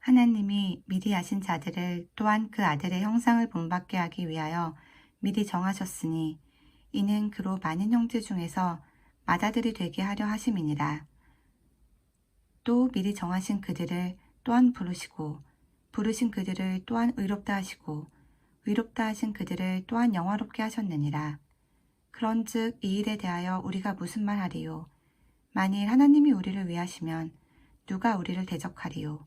하나님이 미리 아신 자들을 또한 그 아들의 형상을 본받게 하기 위하여 미리 정하셨으니 이는 그로 많은 형제 중에서 맏아들이 되게 하려 하심이니라. 또 미리 정하신 그들을 또한 부르시고 부르신 그들을 또한 의롭다 하시고 의롭다 하신 그들을 또한 영화롭게 하셨느니라. 그런즉 이 일에 대하여 우리가 무슨 말하리요? 만일 하나님이 우리를 위하시면 누가 우리를 대적하리요?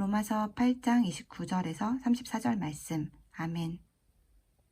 로마서 8장 29절에서 34절 말씀. 아멘.